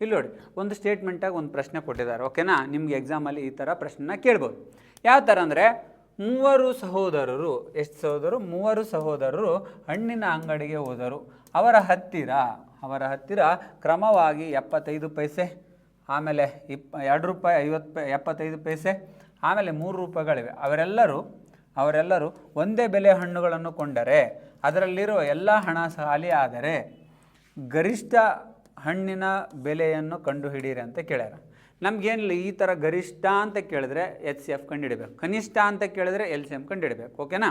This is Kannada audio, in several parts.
ಇಲ್ಲಿ ನೋಡಿ, ಒಂದು ಸ್ಟೇಟ್ಮೆಂಟಾಗಿ ಒಂದು ಪ್ರಶ್ನೆ ಕೊಟ್ಟಿದ್ದಾರೆ. ಓಕೆನಾ ನಿಮ್ಗೆ ಎಕ್ಸಾಮಲ್ಲಿ ಈ ಥರ ಪ್ರಶ್ನೆನ ಕೇಳ್ಬೋದು. ಯಾವ ಥರ ಅಂದರೆ, ಮೂವರು ಸಹೋದರರು, ಎಷ್ಟು ಸಹೋದರರು? ಮೂವರು ಸಹೋದರರು ಹಣ್ಣಿನ ಅಂಗಡಿಗೆ ಹೋದರು. ಅವರ ಹತ್ತಿರ ಅವರ ಹತ್ತಿರ ಕ್ರಮವಾಗಿ ಎಪ್ಪತ್ತೈದು ಪೈಸೆ, ಆಮೇಲೆ ಇಪ್ ಎರಡು ರೂಪಾಯಿ ಐವತ್ತು ಪೈ, ಎಪ್ಪತ್ತೈದು ಪೈಸೆ, ಆಮೇಲೆ ಮೂರು ರೂಪಾಯಿಗಳಿವೆ. ಅವರೆಲ್ಲರೂ ಅವರೆಲ್ಲರೂ ಒಂದೇ ಬೆಲೆ ಹಣ್ಣುಗಳನ್ನು ಕೊಂಡರೆ, ಅದರಲ್ಲಿರುವ ಎಲ್ಲ ಹಣ ಖಾಲಿ ಆದರೆ ಗರಿಷ್ಠ ಹಣ್ಣಿನ ಬೆಲೆಯನ್ನು ಕಂಡುಹಿಡಿಯಿರಿ ಅಂತ ಕೇಳ್ಯಾರ. ನಮಗೇನಿಲ್ಲ, ಈ ಥರ ಗರಿಷ್ಠ ಅಂತ ಕೇಳಿದ್ರೆ ಎಚ್ ಸಿ ಎಫ್ ಕಂಡುಹಿಡಬೇಕು. ಕನಿಷ್ಠ ಅಂತ ಕೇಳಿದ್ರೆ ಎಲ್ ಸಿ ಎಂ ಕಂಡುಹಿಡಬೇಕು ಓಕೆನಾ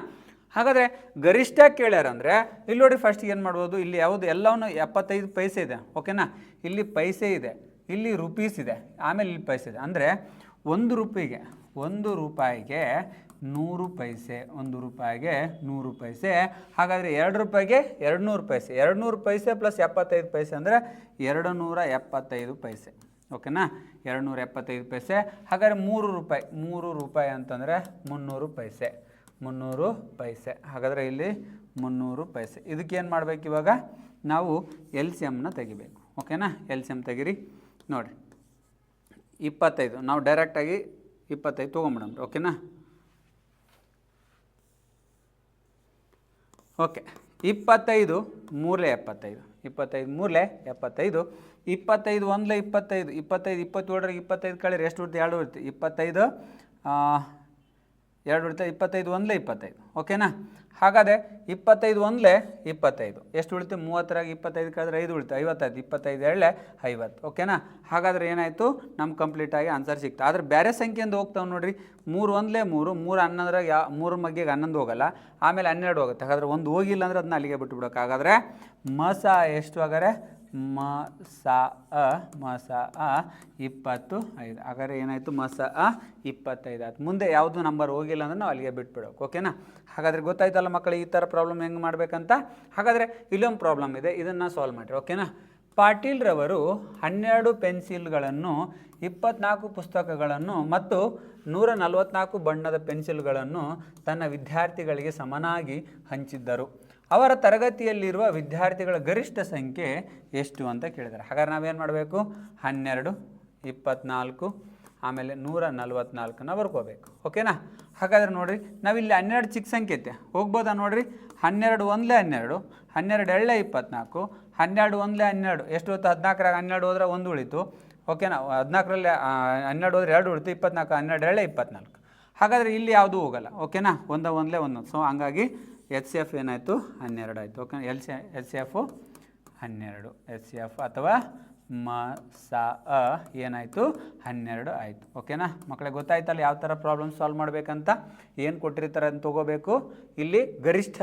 ಹಾಗಾದರೆ ಗರಿಷ್ಠ ಕೇಳ್ಯಾರ ಅಂದರೆ, ಇಲ್ಲಿ ನೋಡಿ ಫಸ್ಟ್ ಏನು ಮಾಡ್ಬೋದು, ಇಲ್ಲಿ ಯಾವುದು ಎಲ್ಲವೂ ಎಪ್ಪತ್ತೈದು ಪೈಸೆ ಇದೆ ಓಕೆನಾ ಇಲ್ಲಿ ಪೈಸೆ ಇದೆ, ಇಲ್ಲಿ ರುಪೀಸ್ ಇದೆ, ಆಮೇಲೆ ಇಲ್ಲಿ ಪೈಸೆ ಇದೆ. ಅಂದರೆ ಒಂದು ರೂಪಾಯಿಗೆ ಒಂದು ರೂಪಾಯಿಗೆ ನೂರು ಪೈಸೆ, ಒಂದು ರೂಪಾಯಿಗೆ ನೂರು ಪೈಸೆ. ಹಾಗಾದರೆ ಎರಡು ರೂಪಾಯಿಗೆ ಎರಡು ನೂರು ಪೈಸೆ. ಎರಡು ನೂರು ಪೈಸೆ ಪ್ಲಸ್ ಎಪ್ಪತ್ತೈದು ಪೈಸೆ ಅಂದರೆ ಎರಡು ನೂರ ಎಪ್ಪತ್ತೈದು ಪೈಸೆ. ಓಕೆನಾ ಎರಡು ನೂರ ಎಪ್ಪತ್ತೈದು ಪೈಸೆ. ಹಾಗಾದರೆ ಮೂರು ರೂಪಾಯಿ. ಮೂರು ರೂಪಾಯಿ ಅಂತಂದರೆ ಮುನ್ನೂರು ಪೈಸೆ. ಮುನ್ನೂರು ಪೈಸೆ. ಹಾಗಾದರೆ ಇಲ್ಲಿ ಮುನ್ನೂರು ಪೈಸೆ. ಇದಕ್ಕೇನು ಮಾಡಬೇಕು ಇವಾಗ? ನಾವು ಎಲ್ ಸಿ ಎಮ್ನ ತೆಗಿಬೇಕು. ಓಕೆನಾ ಎಲ್ ಸಿ ಎಂ ತೆಗಿರಿ. ನೋಡಿರಿ. ಇಪ್ಪತ್ತೈದು. ನಾವು ಡೈರೆಕ್ಟಾಗಿ ಇಪ್ಪತ್ತೈದು ತೊಗೊಂಬಿಡಮ್ರಿ ಓಕೆನಾ ಓಕೆ, ಇಪ್ಪತ್ತೈದು ಮೂರಲೆ ಎಪ್ಪತ್ತೈದು, ಇಪ್ಪತ್ತೈದು ಮೂರಲೆ ಎಪ್ಪತ್ತೈದು, ಇಪ್ಪತ್ತೈದು ಒಂದಲೆ ಇಪ್ಪತ್ತೈದು ಇಪ್ಪತ್ತೈದು ಇಪ್ಪತ್ತೇಳರಿಗೆ ಇಪ್ಪತ್ತೈದು ಕಳೆ ಎಷ್ಟು ಉಳಿತು ಎರಡು ಉಳಿತು ಇಪ್ಪತ್ತೈದು ಎರಡು ಉಳಿತಾಯ ಇಪ್ಪತ್ತೈದು ಒಂದಲೇ ಇಪ್ಪತ್ತೈದು, ಓಕೆನಾ? ಹಾಗಾದರೆ ಇಪ್ಪತ್ತೈದು ಒಂದಲೇ ಇಪ್ಪತ್ತೈದು. ಎಷ್ಟು ಉಳಿತು? ಮೂವತ್ತರಾಗಿ ಇಪ್ಪತ್ತೈದು ಕಳೆದ್ರೆ ಐದು ಉಳಿತು, ಐವತ್ತೈದು, ಇಪ್ಪತ್ತೈದು ಎರಡಲೆ ಐವತ್ತು, ಓಕೆನಾ? ಹಾಗಾದರೆ ಏನಾಯಿತು? ನಮ್ಮ ಕಂಪ್ಲೀಟಾಗಿ ಆನ್ಸರ್ ಸಿಕ್ತು. ಆದರೆ ಬೇರೆ ಸಂಖ್ಯೆಯಿಂದ ಹೋಗ್ತಾವೆ ನೋಡಿರಿ, ಮೂರು ಒಂದಲೇ ಮೂರು ಮೂರು ಹನ್ನೊಂದ್ರಾಗ ಯಾ ಮೂರು ಮಗ್ಗೆಗೆ ಹನ್ನೊಂದು ಹೋಗಲ್ಲ, ಆಮೇಲೆ ಹನ್ನೆರಡು ಹೋಗುತ್ತೆ. ಹಾಗಾದ್ರೆ ಒಂದು ಹೋಗಿಲ್ಲ ಅಂದರೆ ಅದನ್ನ ಅಲ್ಲಿಗೆ ಬಿಟ್ಟು ಹಾಗಾದರೆ ಮಸ ಎಷ್ಟು ಹಾಗಾದ್ರೆ? ಮ, ಸ, ಅ, ಮ, ಸ, ಅ, ಇಪ್ಪತ್ತು ಐದು. ಹಾಗಾದ್ರೆ ಏನಾಯಿತು? ಮ, ಸ, ಅ, ಇಪ್ಪತ್ತೈದು ಆಯ್ತು. ಮುಂದೆ ಯಾವುದು ನಂಬರ್ ಹೋಗಿಲ್ಲ ಅಂದ್ರೆ ನಾವು ಅಲ್ಲಿಗೆ ಬಿಟ್ಬಿಡೋಕೆ ಓಕೆನಾ ಹಾಗಾದರೆ ಗೊತ್ತಾಯ್ತಲ್ಲ ಮಕ್ಕಳು, ಈ ಥರ ಪ್ರಾಬ್ಲಮ್ ಹೆಂಗೆ ಮಾಡಬೇಕಂತ? ಹಾಗಾದರೆ ಇಲ್ಲೊಂದು ಪ್ರಾಬ್ಲಮ್ ಇದೆ, ಇದನ್ನು ಸಾಲ್ವ್ ಮಾಡಿರಿ ಓಕೆನಾ ಪಾಟೀಲ್ರವರು ಹನ್ನೆರಡು ಪೆನ್ಸಿಲ್ಗಳನ್ನು ಇಪ್ಪತ್ನಾಲ್ಕು ಪುಸ್ತಕಗಳನ್ನು ಮತ್ತು ನೂರ ನಲವತ್ನಾಲ್ಕು ಬಣ್ಣದ ಪೆನ್ಸಿಲ್ಗಳನ್ನು ತನ್ನ ವಿದ್ಯಾರ್ಥಿಗಳಿಗೆ ಸಮನಾಗಿ ಹಂಚಿದ್ದರು. ಅವರ ತರಗತಿಯಲ್ಲಿರುವ ವಿದ್ಯಾರ್ಥಿಗಳ ಗರಿಷ್ಠ ಸಂಖ್ಯೆ ಎಷ್ಟು ಅಂತ ಕೇಳಿದ್ದಾರೆ. ಹಾಗಾದ್ರೆ ನಾವೇನು ಮಾಡಬೇಕು? ಹನ್ನೆರಡು, ಇಪ್ಪತ್ನಾಲ್ಕು, ಆಮೇಲೆ ನೂರ ನಲ್ವತ್ನಾಲ್ಕನ್ನ ಬರ್ಕೋಬೇಕು. ಓಕೆನಾ? ಹಾಗಾದ್ರೆ ನೋಡಿರಿ, ನಾವಿಲ್ಲಿ ಹನ್ನೆರಡು ಚಿಕ್ಕ ಸಂಖ್ಯೆ ಐತೆ. ಹೋಗ್ಬೋದಾ ನೋಡಿರಿ? ಹನ್ನೆರಡು ಒಂದಲೇ ಹನ್ನೆರಡು ಹನ್ನೆರಡು ಎರಡೇ ಇಪ್ಪತ್ನಾಲ್ಕು, ಹನ್ನೆರಡು ಒಂದಲೇ ಹನ್ನೆರಡು. ಎಷ್ಟು ಹೊತ್ತು ಹದಿನಾಲ್ಕರಾಗ ಹನ್ನೆರಡು ಹೋದ್ರೆ ಒಂದು ಉಳಿತು. ಓಕೆನಾ? ಹದಿನಾಲ್ಕರಲ್ಲಿ ಹನ್ನೆರಡು ಹೋದ್ರೆ ಎರಡು ಉಳಿತು, ಇಪ್ಪತ್ನಾಲ್ಕು, ಹನ್ನೆರಡು ಎರಡೇ ಇಪ್ಪತ್ನಾಲ್ಕು. ಹಾಗಾದರೆ ಇಲ್ಲಿ ಯಾವುದೂ ಹೋಗಲ್ಲ. ಓಕೆನಾ? ಒಂದ ಒಂದಲೇ ಒಂದೊಂದು. ಸೊ ಹಂಗಾಗಿ ಎಚ್ ಸಿ ಎಫ್ ಏನಾಯಿತು? ಹನ್ನೆರಡು ಆಯಿತು. Okay L C H C F ಹನ್ನೆರಡು. ಎಚ್ ಸಿ ಎಫ್ ಅಥವಾ ಮ, ಸ, ಅ ಏನಾಯಿತು? ಹನ್ನೆರಡು ಆಯಿತು. ಓಕೆನಾ ಮಕ್ಕಳಿಗೆ ಗೊತ್ತಾಯ್ತಲ್ಲ ಯಾವ ಥರ ಪ್ರಾಬ್ಲಮ್ ಸಾಲ್ವ್ ಮಾಡಬೇಕಂತ? ಏನು ಕೊಟ್ಟಿರ್ತಾರೆ ಅಂತ ತೊಗೋಬೇಕು? ಇಲ್ಲಿ ಗರಿಷ್ಠ.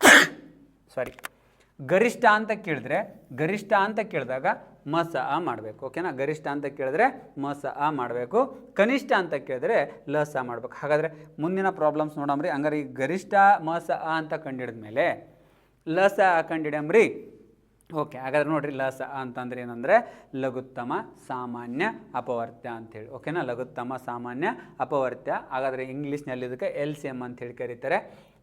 ಸಾರಿ ಗರಿಷ್ಠ ಅಂತ ಕೇಳಿದ್ರೆ, ಗರಿಷ್ಠ ಅಂತ ಕೇಳಿದಾಗ ಮಸ ಆ ಮಾಡಬೇಕು ಓಕೆನಾ ಗರಿಷ್ಠ ಅಂತ ಕೇಳಿದ್ರೆ ಮಸ ಆ ಮಾಡಬೇಕು, ಕನಿಷ್ಠ ಅಂತ ಕೇಳಿದ್ರೆ ಲಸ ಮಾಡಬೇಕು. ಹಾಗಾದರೆ ಮುಂದಿನ ಪ್ರಾಬ್ಲಮ್ಸ್ ನೋಡಮ್ರಿ ಹಂಗಾರೆ ಈ ಗರಿಷ್ಠ, ಮಸ ಆ ಅಂತ ಕಂಡಿಡಿದ್ಮೇಲೆ ಲಸ ಆ ಕಂಡಿಡಮ್ರಿ ಓಕೆ ಹಾಗಾದ್ರೆ ನೋಡ್ರಿ ಲಸ ಅಂತಂದ್ರೆ ಏನಂದರೆ ಲಘುತ್ತಮ, ಸಾಮಾನ್ಯ, ಅಪವರ್ತ್ಯ ಅಂತೇಳಿ ಓಕೆನಾ ಲಘುತ್ತಮ, ಸಾಮಾನ್ಯ, ಅಪವರ್ತ್ಯ. ಹಾಗಾದರೆ ಇಂಗ್ಲೀಷ್ನಲ್ಲಿ ಇದಕ್ಕೆ ಎಲ್ ಸಿ ಎಂ ಅಂತ ಹೇಳಿ ಕರೀತಾರೆ.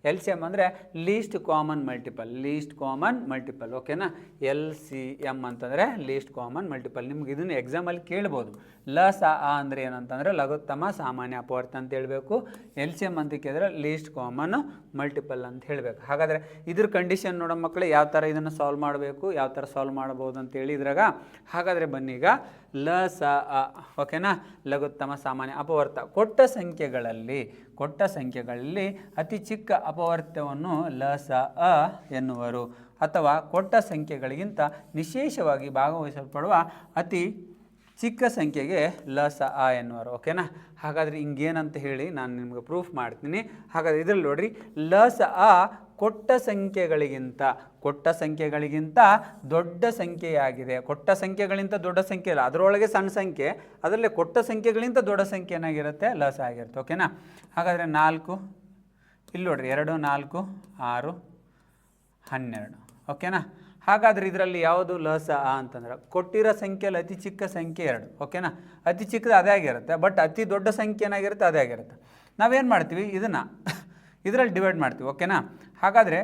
ಎಲ್ ಸಿ ಎಂ ಅಂದರೆ least common multiple least common multiple ಓಕೆನಾ ಎಲ್ ಸಿ ಎಂ ಅಂತಂದರೆ ಲೀಸ್ಟ್ ಕಾಮನ್ ಮಲ್ಟಿಪಲ್ ನಿಮ್ಗೆ ಇದನ್ನು ಎಕ್ಸಾಮಲ್ಲಿ ಕೇಳ್ಬೋದು. ಲ ಸ ಆ ಅಂದರೆ ಏನಂತಂದರೆ ಲಘುತ್ತಮ, ಸಾಮಾನ್ಯ, ಅಪವರ್ತ ಅಂತ ಹೇಳಬೇಕು. ಎಲ್ ಸಿ ಎಂ ಅಂತ ಕೇಳಿದ್ರೆ ಲೀಸ್ಟ್ ಕಾಮನ್ ಮಲ್ಟಿಪಲ್ ಅಂತ ಹೇಳಬೇಕು. ಹಾಗಾದರೆ ಇದ್ರ ಕಂಡೀಷನ್ ನೋಡೋ ಮಕ್ಕಳು ಯಾವ ಥರ ಇದನ್ನು ಸಾಲ್ವ್ ಮಾಡಬೇಕು, ಯಾವ ಥರ ಸಾಲ್ವ್ ಮಾಡ್ಬೋದು ಅಂತೇಳಿ ಇದ್ರಾಗ. ಹಾಗಾದರೆ ಬನ್ನೀಗ ಲ, ಸ, ಅ. ಓಕೆನಾ? ಲಘುತ್ತಮ, ಸಾಮಾನ್ಯ, ಅಪವರ್ತ. ಕೊಟ್ಟ ಸಂಖ್ಯೆಗಳಲ್ಲಿ ಕೊಟ್ಟ ಸಂಖ್ಯೆಗಳಲ್ಲಿ ಅತಿ ಚಿಕ್ಕ ಅಪವರ್ತ್ಯವನ್ನು ಲ, ಸ, ಅ ಎನ್ನುವರು. ಅಥವಾ ಕೊಟ್ಟ ಸಂಖ್ಯೆಗಳಿಗಿಂತ ವಿಶೇಷವಾಗಿ ಭಾಗವಹಿಸಲ್ಪಡುವ ಅತಿ ಚಿಕ್ಕ ಸಂಖ್ಯೆಗೆ ಲ, ಸ, ಅ ಎನ್ನುವರು. ಓಕೆನಾ? ಹಾಗಾದರೆ ಹಿಂಗೇನಂತ ಹೇಳಿ ನಾನು ನಿಮ್ಗೆ ಪ್ರೂಫ್ ಮಾಡ್ತೀನಿ. ಹಾಗಾದರೆ ಇದರಲ್ಲಿ ನೋಡ್ರಿ. ಲ, ಸ, ಅ ಕೊಟ್ಟ ಸಂಖ್ಯೆಗಳಿಗಿಂತ ಕೊಟ್ಟ ಸಂಖ್ಯೆಗಳಿಗಿಂತ ದೊಡ್ಡ ಸಂಖ್ಯೆಯಾಗಿದೆ. ಕೊಟ್ಟ ಸಂಖ್ಯೆಗಳಿಂತ ದೊಡ್ಡ ಸಂಖ್ಯೆ ಇಲ್ಲ. ಅದರೊಳಗೆ ಸಣ್ಣ ಸಂಖ್ಯೆ, ಅದರಲ್ಲಿ ಕೊಟ್ಟ ಸಂಖ್ಯೆಗಳಿಂತ ದೊಡ್ಡ ಸಂಖ್ಯೆ ಏನಾಗಿರುತ್ತೆ? ಲಸ ಆಗಿರುತ್ತೆ. ಓಕೆನಾ ಹಾಗಾದರೆ ನಾಲ್ಕು, ಇಲ್ಲಿ ನೋಡ್ರಿ, ಎರಡು, ನಾಲ್ಕು, ಆರು, ಹನ್ನೆರಡು. ಓಕೆನಾ ಹಾಗಾದ್ರೆ ಇದರಲ್ಲಿ ಯಾವುದು? ಲಸ ಅಂತಂದ್ರೆ, ಕೊಟ್ಟಿರೋ ಸಂಖ್ಯೆಯಲ್ಲಿ ಅತಿ ಚಿಕ್ಕ ಸಂಖ್ಯೆ ಎರಡು. ಓಕೆನಾ ಅತಿ ಚಿಕ್ಕದು ಅದೇ ಆಗಿರುತ್ತೆ, ಬಟ್ ಅತಿ ದೊಡ್ಡ ಸಂಖ್ಯೆ ಏನಾಗಿರುತ್ತೆ? ಅದೇ ಆಗಿರುತ್ತೆ. ನಾವೇನು ಮಾಡ್ತೀವಿ? ಇದನ್ನು ಇದರಲ್ಲಿ ಡಿವೈಡ್ ಮಾಡ್ತೀವಿ ಓಕೆನಾ ಹಾಗಾದರೆ